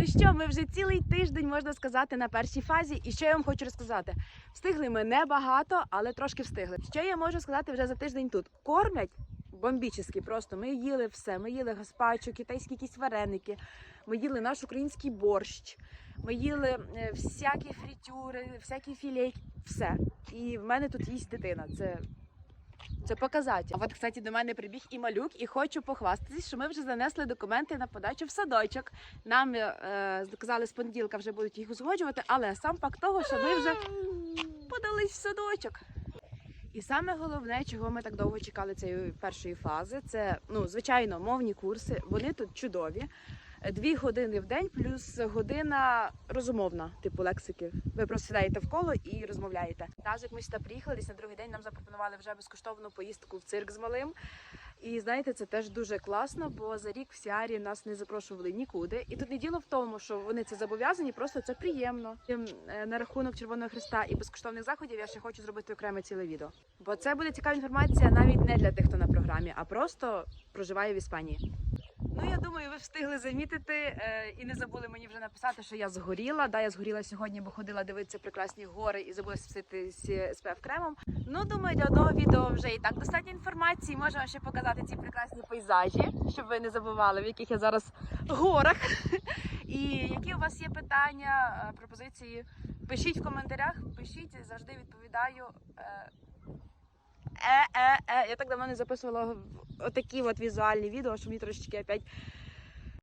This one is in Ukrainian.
Ну що, ми вже цілий тиждень можна сказати на першій фазі. І що я вам хочу розказати? Встигли ми небагато, але трошки встигли. Що я можу сказати вже за тиждень тут? Кормять бомбічно просто. Ми їли все. Ми їли гаспачо, китайські якісь вареники. Ми їли наш український борщ. Ми їли е, всякі фрітюри, всякі філейки, все. І в мене тут їсть дитина. Це це показатель. А от, кстати, до мене прибіг і малюк, і хочу похвастатись, що ми вже занесли документи на подачу в садочок. Нам е, сказали, з понеділка вже будуть їх узгоджувати, але сам факт того, що ми вже подались в садочок. І саме головне, чого ми так довго чекали цієї першої фази, це ну звичайно мовні курси. Вони тут чудові. Дві години в день плюс година розумовна, типу лексики. Ви просто сідаєте в коло і розмовляєте. Раз як ми сюди приїхали, десь на другий день нам запропонували вже безкоштовну поїздку в цирк з малим. І знаєте, це теж дуже класно, бо за рік в Сіарі нас не запрошували нікуди. І тут не діло в тому, що вони це зобов'язані, просто це приємно. Е, На рахунок Червоного Христа і безкоштовних заходів я ще хочу зробити окреме ціле відео. Бо це буде цікава інформація навіть не для тих, хто на програмі, а просто проживає в Іспанії. Думаю, ви встигли замітити е, і не забули мені вже написати, що я згоріла. Да, я згоріла сьогодні, бо ходила дивитися прекрасні гори і забула спустити СПФ кремом. Ну думаю, для одного відео вже і так достатньо інформації. Вам ще показати ці прекрасні пейзажі, щоб ви не забували, в яких я зараз горах. І які у вас є питання, е, пропозиції? Пишіть в коментарях, пишіть, завжди відповідаю. Е, Е, е, е. Я так давно не записувала отакі от візуальні відео, що мені трошечки опять